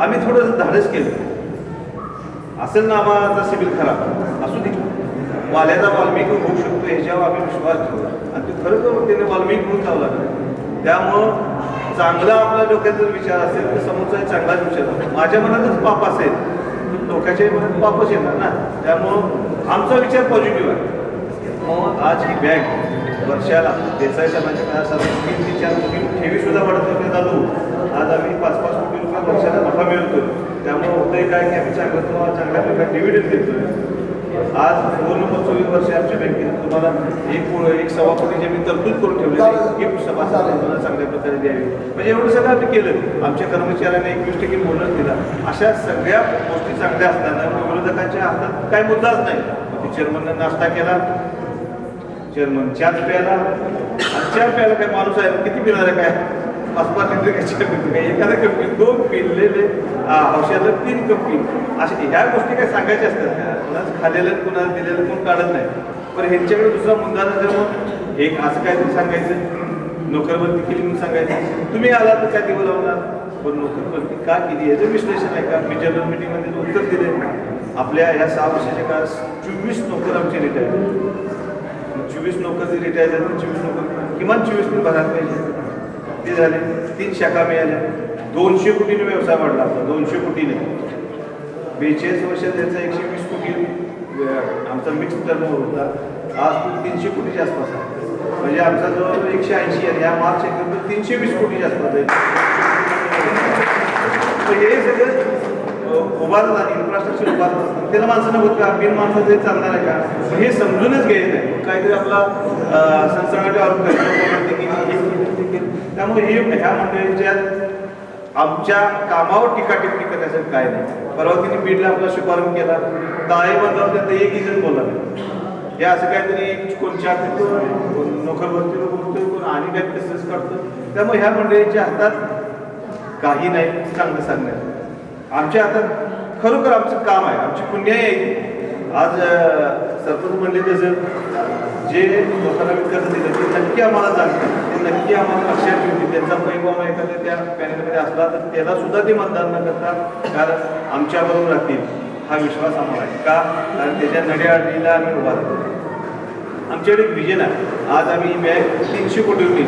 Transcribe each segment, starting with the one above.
आम्ही थोडंसं धाडस केलं. असेल ना आम्हाला सिबिल खराब. असू दे. वाल्याचा वाल्मिकी होऊ शकतो ह्याच्यावर आम्ही विश्वास ठेवला. आणि तो खरंच त्याने वाल्मिकी होऊन चावला त्यामुळं चांगला आपल्या डोक्याचा विचार असेल तर समोरचा चांगलाच विचार माझ्या मनातच पाप असेल तर लोकांच्या मनात पापच येणार ना. त्यामुळं आमचा विचार पॉझिटिव्ह आहे. मग आज ही बँक वर्षाला देसाई समाजाच्या तीन ते चार कोटी ठेवी सुद्धा वाढत होते चालू आज आम्ही पाच पाच कोटी रुपये वर्षाला नफा मिळतोय त्यामुळे होतंय काय की आम्ही चांगलं तुम्हाला चांगल्या प्रकारे डिव्हिडंड देतोय. आज पूर्ण चोवीस वर्ष आमच्या बँकेने तुम्हाला एक एक सव्वा कोटी मी तरतूद करून ठेवलेली गिफ्ट सभासद तुम्हाला चांगल्या प्रकारे द्यावी. म्हणजे एवढं सगळं आम्ही केलं. आमच्या कर्मचाऱ्यांना एकवीस टक्के बोनस दिला. अशा सगळ्या गोष्टी चांगल्या असताना विरोधकांच्या हातात काही मुद्दाच नाही. चेअरमननं नाश्ता केला. चेअरमन चार प्याला चार प्याला काय माणूस आहे? किती पिणार आहे काय? पाच लिटर एखाद्या कंपनीत दोन पिनलेले औषधाला तीन कंपनी अशा ह्या गोष्टी काय सांगायच्या असतात? कुणाच खाल्लेलं कुणाला दिलेलं कोण काढत नाही. पण ह्यांच्याकडे दुसरा मुद्दा नसेल मग एक असं काय सांगायचं. नोकरबंदी केली म्हणून सांगायचं. तुम्ही आला तर काय दिवं लावणार? पण नोकरबंदी का केली? याचं विश्लेषण आहे का? मी जनरल मीटिंगमध्ये उत्तर दिले आपल्या ह्या सहा वर्षाच्या काळात चोवीस नोकर आमचे रिटायर चोवीस नोकर जे रिटायर झाले चोवीस नोकर किमान चोवीस मी भरायला पाहिजे. ते झाले. तीन शाखा मिळाल्या. दोनशे कोटीने व्यवसाय वाढला आपला. दोनशे कोटीने. बेचाळीस वर्षात त्याचा एकशे वीस कोटी आमचा मिक्स टर्नओव्हर होता. आज तो तीनशे कोटीच्या आसपास आहे. म्हणजे आमचा जवळ एकशे ऐंशी आहे. या मार्च एकंदर तीनशे वीस कोटीच्या आसपास आहे. तर हे सगळं अं, उभारत आहे इन्फ्रास्ट्रक्चर उभारत असतात त्याला माणसं नव्हत का बिन माणसं ते चालणार आहे का? हे समजूनच घ्यायचं नाही. काहीतरी आपला अं, संस्थानाच्या आरोप की त्यामुळे हे ह्या मंडळींच्या आमच्या कामावर टीका टिप्पणी करण्यासाठी काय नाही. परवा तिने बीडला आपला शुभारंभ केला. ताई बंदावर त्यात एकही जण बोलला. हे असं काहीतरी कोण चार देतो कोण नोकर बोलतोय कोण आणि काही बिझनेस करतो त्यामुळे ह्या मंडळींच्या हातात काही नाही चांगलं सांगण्यात. आमच्या हातात खरोखर आमचं काम आहे. आमची पुण्याई आहे. आज सरपंच म्हणले तसं जे लोकांना विकत दिलं ते नक्की आम्हाला जाणतात ते नक्की आम्हाला लक्षात ठेवते त्यांचा पैबाम एखाद्या त्या पॅनलमध्ये असला तर त्याला सुद्धा ते मतदान न करता कारण आमच्याबरोबर राहतील. हा विश्वास आम्हाला आहे. का? कारण त्याच्या नड्याआडीला आम्ही उभा राहतो. आमच्याकडे एक विजन आहे. आज आम्ही बँक तीनशे कोटी होती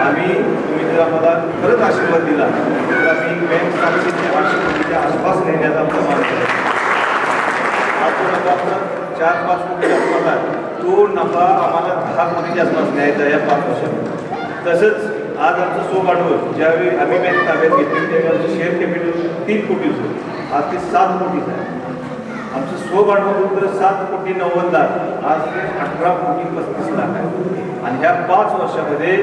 आम्ही तुम्ही जर आम्हाला खरंच आशीर्वाद दिला. तर आम्ही बँक सातशे ते आठशे कोटीच्या आसपास नेण्याचा आमचा मार्ग आहे आज जो आपला चार पाच कोटीच्या आसपास तो नफा आम्हाला दहा कोटीच्या आसपास न्यायचा या पाच वर्षात. तसंच आज आमचं सो भांडवल ज्यावेळी आम्ही बँक ताब्यात घेतली त्यावेळी आमचं शेअर कॅपिटल तीन कोटी होतं. आज ते सात कोटीचं आहे आमचं सो भांडवल होतं सात कोटी नव्वद लाख आज ते अठरा कोटी पस्तीस लाख. आहे आणि ह्या पाच वर्षामध्ये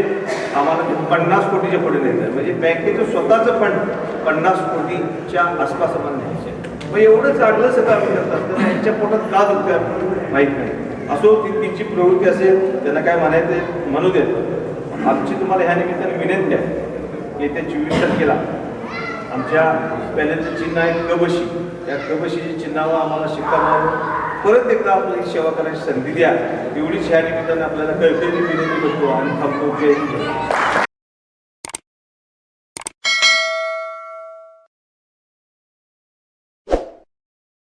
आम्हाला ते पन्नास कोटीच्या पुढे न्यायचं आहे म्हणजे बँकेचं स्वतःचं फंड पन्नास कोटीच्या आसपास आम्हाला न्यायचं आहे मग एवढं चांगलं सगळं आम्ही करतात त्यांच्या पोटात का दुखतं आपल्याला माहीत नाही. असो ती तिची प्रवृत्ती असेल त्यांना काय म्हणायचं म्हणू देत. आमची तुम्हाला ह्या निमित्ताने विनंती आहे येत्या चोवीस तारखेला आमच्या पॅनलचं चिन्ह आहे कबशी त्या कबशीच्या चिन्हावर आम्हाला शिक्कामोर्तब परत एकदा आपली सेवा करायची संधी द्या. एवढीच ह्या निमित्ताने आपल्याला कळकळी विनंती करतो आणि थांबतो. जय